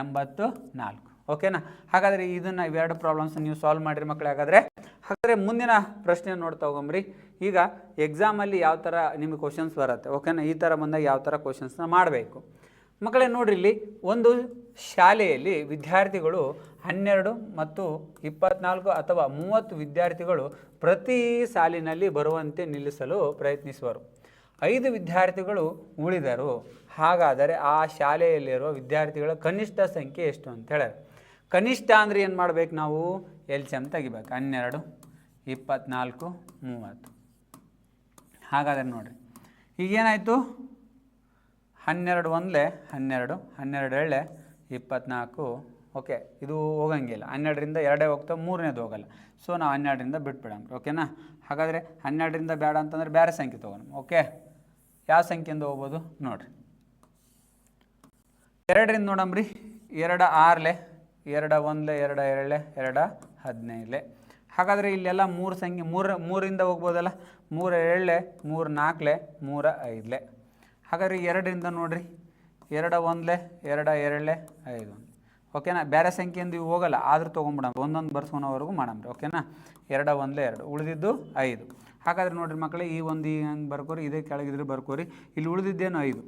ಎಂಬತ್ತು ನಾಲ್ಕು ಓಕೆನಾ ಹಾಗಾದರೆ ಇದನ್ನು ಇವೆರಡು ಪ್ರಾಬ್ಲಮ್ಸ್ ನೀವು ಸಾಲ್ವ್ ಮಾಡಿರಿ ಮಕ್ಕಳು ಹಾಗಾದರೆ ಹಾಗಾದರೆ ಮುಂದಿನ ಪ್ರಶ್ನೆ ನೋಡ್ತಾ ಹೋಗಂಬ್ರಿ ಈಗ ಎಕ್ಸಾಮಲ್ಲಿ ಯಾವ ಥರ ನಿಮಗೆ ಕ್ವಶನ್ಸ್ ಬರುತ್ತೆ ಓಕೆನಾ ಈ ಥರ ಬಂದಾಗ ಯಾವ ಥರ ಕ್ವಶನ್ಸ್ನ ಮಾಡಬೇಕು? ಮಕ್ಕಳೇ ನೋಡ್ರಿ ಇಲ್ಲಿ ಒಂದು ಶಾಲೆಯಲ್ಲಿ ವಿದ್ಯಾರ್ಥಿಗಳು ಹನ್ನೆರಡು ಮತ್ತು ಇಪ್ಪತ್ನಾಲ್ಕು ಅಥವಾ ಮೂವತ್ತು ವಿದ್ಯಾರ್ಥಿಗಳು ಪ್ರತಿ ಸಾಲಿನಲ್ಲಿ ಬರುವಂತೆ ನಿಲ್ಲಿಸಲು ಪ್ರಯತ್ನಿಸುವರು. ಐದು ವಿದ್ಯಾರ್ಥಿಗಳು ಉಳಿದರು. ಹಾಗಾದರೆ ಆ ಶಾಲೆಯಲ್ಲಿರುವ ವಿದ್ಯಾರ್ಥಿಗಳ ಕನಿಷ್ಠ ಸಂಖ್ಯೆ ಎಷ್ಟು ಅಂತ ಹೇಳಾರೆ ಕನಿಷ್ಠ ಅಂದರೆ ಏನು ಮಾಡ್ಬೇಕು ನಾವು? ಎಲ್ ಸಿ ಎಂ ತೆಗಿಬೇಕು. ಹನ್ನೆರಡು, ಇಪ್ಪತ್ನಾಲ್ಕು, ಮೂವತ್ತು. ಹಾಗಾದರೆ ನೋಡಿರಿ. ಈಗೇನಾಯಿತು? ಹನ್ನೆರಡು ಒಂದಲೆ, ಹನ್ನೆರಡು ಹನ್ನೆರಡು ಎಳೆ ಇಪ್ಪತ್ನಾಲ್ಕು. ಓಕೆ, ಇದು ಹೋಗಂಗಿಲ್ಲ. ಹನ್ನೆರಡರಿಂದ ಎರಡೇ ಹೋಗ್ತಾವೆ ಮೂರನೇದು ಹೋಗಲ್ಲ. ಸೊ ನಾವು ಹನ್ನೆರಡರಿಂದ ಬಿಟ್ಬಿಡೋಣ. ಓಕೆನಾ? ಹಾಗಾದರೆ ಹನ್ನೆರಡರಿಂದ ಬೇಡ ಅಂತಂದರೆ ಬೇರೆ ಸಂಖ್ಯೆ ತೊಗೊಳೋಣ ಓಕೆ? ಯಾವ ಸಂಖ್ಯೆಯಿಂದ ಹೋಗ್ಬೋದು? ನೋಡಿರಿ. ಎರಡರಿಂದ ನೋಡಂಬ್ರಿ. ಎರಡ ಆರ್ಲೆ, ಎರಡ ಒಂದ್ಲೆ, ಎರಡ ಎರಡಲೆ ಎರಡ ಹದಿನೈದಲೆ. ಹಾಗಾದರೆ ಇಲ್ಲೆಲ್ಲ ಮೂರು ಸಂಖ್ಯೆ, ಮೂರ, ಮೂರಿಂದ ಹೋಗ್ಬೋದಲ್ಲ? ಮೂರ ಎರಡಲೆ ಮೂರು ನಾಲ್ಕಲೆ ಮೂರ ಐದಲೆ. ಹಾಗಾದ್ರೆ ಎರಡರಿಂದ ನೋಡ್ರಿ. ಎರಡ ಒಂದ್ಲೆ, ಎರಡ ಎರಡಲೆ ಐದು. ಓಕೆನಾ? ಬೇರೆ ಸಂಖ್ಯೆಯಿಂದ ಇವು ಹೋಗಲ್ಲ. ಆದರೂ ತೊಗೊಂಬಿಡೋಣ. ಒಂದೊಂದು ಬರ್ಸ್ಕೊಳೋವರೆಗೂ ಮಾಡಮ್ರಿ ಓಕೆನಾ? ಎರಡ ಒಂದ್ಲೆ, ಎರಡು. ಉಳಿದಿದ್ದು ಐದು. ಹಾಗಾದ್ರೆ ನೋಡಿರಿ ಮಕ್ಕಳೇ, ಈ ಒಂದು ಹಂಗೆ ಬರ್ಕೋರಿ, ಇದೇ ಕೆಳಗಿದ್ರೆ ಬರ್ಕೋರಿ. ಇಲ್ಲಿ ಉಳಿದಿದ್ದೇನು ಐದು?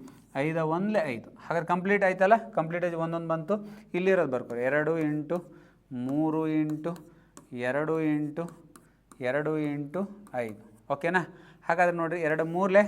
ಐದ ಒಂದ್ಲೆ ಐದು. ಹಾಗಾದ್ರೆ ಕಂಪ್ಲೀಟ್ ಆಯ್ತಲ್ಲ? ಕಂಪ್ಲೀಟ್ ಆಗಿ ಒಂದೊಂದು ಬಂತು. ಇಲ್ಲಿರೋದು ಬರ್ಕೋರಿ. ಎರಡು ಇಂಟು ಮೂರು ಇಂಟು ಎರಡು ಇಂಟು ಎರಡು ಇಂಟು ಐದು. ಓಕೆನಾ? ಹಾಗಾದ್ರೆ ನೋಡಿರಿ, ಎರಡು ಮೂರಲೆ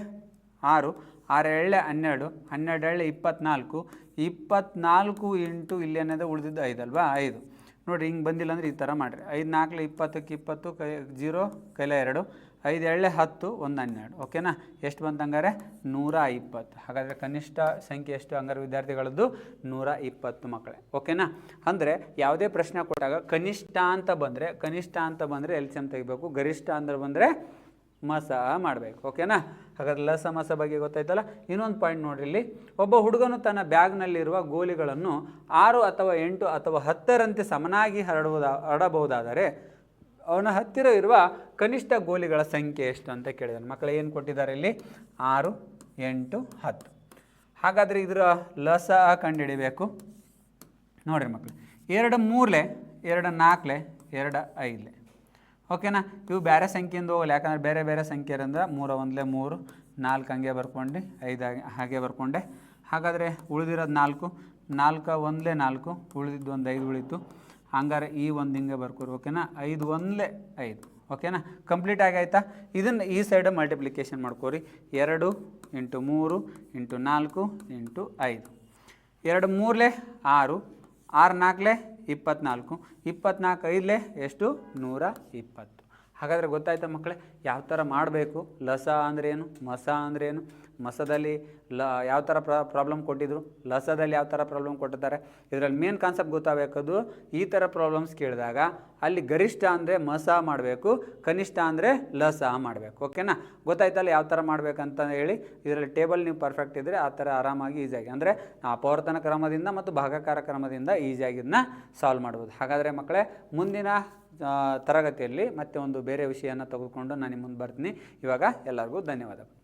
ಆರು ಆರು ಎಳ್ಳೆ ಹನ್ನೆರಡು ಹನ್ನೆರಡು ಎಳ್ಳೆ ಇಪ್ಪತ್ನಾಲ್ಕು ಇಪ್ಪತ್ನಾಲ್ಕು ಇಂಟು ಇಲ್ಲಿ ಅನ್ನೋದು ಉಳಿದಿದ್ದು ಐದಲ್ವಾ ಐದು. ನೋಡಿರಿ, ಹಿಂಗೆ ಬಂದಿಲ್ಲ ಅಂದರೆ ಈ ಥರ ಮಾಡಿರಿ. ಐದು ನಾಲ್ಕು ಇಪ್ಪತ್ತಕ್ಕೆ ಇಪ್ಪತ್ತು, ಕೈ, ಜೀರೋ, ಕೈಲ ಎರಡು. ಐದು ಎಳ್ಳೆ ಹತ್ತು, ಒಂದು ಹನ್ನೆರಡು. ಓಕೆನಾ ಎಷ್ಟು ಬಂತು ಹಂಗಾರೆ ನೂರ ಇಪ್ಪತ್ತು. ಹಾಗಾದರೆ ಕನಿಷ್ಠ ಸಂಖ್ಯೆ ಎಷ್ಟು ಹಂಗಾರೆ ವಿದ್ಯಾರ್ಥಿಗಳದ್ದು? ನೂರ ಇಪ್ಪತ್ತು ಮಕ್ಕಳೇ. ಓಕೆನಾ ಅಂದರೆ ಯಾವುದೇ ಪ್ರಶ್ನೆ ಕೊಟ್ಟಾಗ ಕನಿಷ್ಠ ಅಂತ ಬಂದರೆ, ಕನಿಷ್ಠ ಅಂತ ಬಂದರೆ ಎಲ್ ಸಿ ಎಂ ತೆಗಿಬೇಕು, ಗರಿಷ್ಠ ಅಂದ್ರೆ ಬಂದರೆ ಮಸ ಮಾಡಬೇಕು. ಓಕೆನಾ ಹಾಗಾದ್ರೆ ಲಸ ಮಸ ಬಗ್ಗೆ ಗೊತ್ತಾಯ್ತಲ್ಲ? ಇನ್ನೊಂದು ಪಾಯಿಂಟ್ ನೋಡ್ರಿ ಇಲ್ಲಿ. ಒಬ್ಬ ಹುಡುಗನು ತನ್ನ ಬ್ಯಾಗ್ನಲ್ಲಿರುವ ಗೋಲಿಗಳನ್ನು ಆರು ಅಥವಾ ಎಂಟು ಅಥವಾ ಹತ್ತರಂತೆ ಸಮನಾಗಿ ಹರಡುವುದ, ಹರಡಬಹುದಾದರೆ ಅವನ ಹತ್ತಿರ ಇರುವ ಕನಿಷ್ಠ ಗೋಲಿಗಳ ಸಂಖ್ಯೆ ಎಷ್ಟು ಅಂತ ಕೇಳಿದಾನೆ. ಮಕ್ಕಳು, ಏನು ಕೊಟ್ಟಿದ್ದಾರೆ ಇಲ್ಲಿ? ಆರು, ಎಂಟು, ಹತ್ತು. ಹಾಗಾದರೆ ಇದರ ಲಸ ಕಂಡುಹಿಡಿಬೇಕು. ನೋಡಿರಿ ಮಕ್ಕಳು, ಎರಡು ಮೂರಲೆ, ಎರಡು ನಾಲ್ಕಲೆ ಎರಡು ಐದಲೆ. ಓಕೆನಾ? ಇವು ಬೇರೆ ಸಂಖ್ಯೆಯಿಂದ ಹೋಗಲ್ಲ, ಯಾಕಂದ್ರೆ ಬೇರೆ ಬೇರೆ ಸಂಖ್ಯೆ ಅಂದ್ರೆ ಮೂರ ಒಂದಲೇ ಮೂರು, ನಾಲ್ಕು ಹಂಗೆ ಬರ್ಕೊಂಡು, ಐದು ಹಾಗೆ ಹಾಗೆ ಬರ್ಕೊಂಡೆ. ಹಾಗಾದರೆ ಉಳಿದಿರೋದು ನಾಲ್ಕು ನಾಲ್ಕು ಒಂದಲೇ ನಾಲ್ಕು, ಉಳಿದಿದ್ದು ಒಂದು ಐದು ಉಳಿತು. ಹಂಗಾರೆ ಈ ಒಂದು ಹಿಂಗೆ ಬರ್ಕೊರಿ ಓಕೆನಾ? ಐದು ಒಂದಲೇ ಐದು, ಓಕೆನಾ? ಕಂಪ್ಲೀಟ್ ಆಗೈತಾ ಇದನ್ನು ಈ ಸೈಡ್ ಮಲ್ಟಿಪ್ಲಿಕೇಶನ್ ಮಾಡ್ಕೋರಿ. ಎರಡು ಇಂಟು ಮೂರು ಇಂಟು ನಾಲ್ಕು ಇಂಟು ಐದು. ಎರಡು ಮೂರಲೆ ಆರು ಆರು ನಾಲ್ಕಲೆ ಇಪ್ಪತ್ನಾಲ್ಕು ಇಪ್ಪತ್ನಾಲ್ಕು ಐದಲೆ ಎಷ್ಟು? ನೂರ ಇಪ್ಪತ್ತು. ಹಾಗಾದರೆ ಗೊತ್ತಾಯ್ತಾ ಮಕ್ಕಳೇ ಯಾವ ಥರ ಮಾಡಬೇಕು? ಲಸ ಅಂದ್ರೇನು? ಮಸ ಅಂದ್ರೇನು? ಮಸದಲ್ಲಿ ಲ, ಯಾವ ಥರ ಪ್ರಾ ಪ್ರಾಬ್ಲಮ್ ಕೊಟ್ಟಿದ್ರು, ಲಸದಲ್ಲಿ ಯಾವ ಥರ ಪ್ರಾಬ್ಲಮ್ ಕೊಟ್ಟಿದ್ದಾರೆ, ಇದರಲ್ಲಿ ಮೇನ್ ಕಾನ್ಸೆಪ್ಟ್ ಗೊತ್ತಾಗಬೇಕದು ಈ ಥರ ಪ್ರಾಬ್ಲಮ್ಸ್ ಕೇಳಿದಾಗ ಅಲ್ಲಿ ಗರಿಷ್ಠ ಅಂದರೆ ಮಸ ಮಾಡಬೇಕು, ಕನಿಷ್ಠ ಅಂದರೆ ಲಸ ಮಾಡಬೇಕು ಓಕೆನಾ ಗೊತ್ತಾಯ್ತಲ್ಲ ಯಾವ ಥರ ಮಾಡಬೇಕಂತ ಹೇಳಿ, ಇದರಲ್ಲಿ ಟೇಬಲ್ ನೀವು ಪರ್ಫೆಕ್ಟ್ ಇದ್ದರೆ ಆ ಥರ ಆರಾಮಾಗಿ ಈಸಿಯಾಗಿ ಅಂದರೆ ಅಪವರ್ತನ ಕ್ರಮದಿಂದ ಮತ್ತು ಭಾಗಾಕಾರ ಕ್ರಮದಿಂದ ಈಸಿಯಾಗಿ ಇದನ್ನ ಸಾಲ್ವ್ ಮಾಡ್ಬೋದು. ಹಾಗಾದರೆ ಮಕ್ಕಳೇ, ಮುಂದಿನ ತರಗತಿಯಲ್ಲಿ ಮತ್ತೆ ಒಂದು ಬೇರೆ ವಿಷಯನ ತೆಗೆದುಕೊಂಡು ನಾನು ನಿಮ್ಮ ಮುಂದೆ ಬರ್ತೀನಿ. ಇವಾಗ ಎಲ್ಲರಿಗೂ ಧನ್ಯವಾದಗಳು.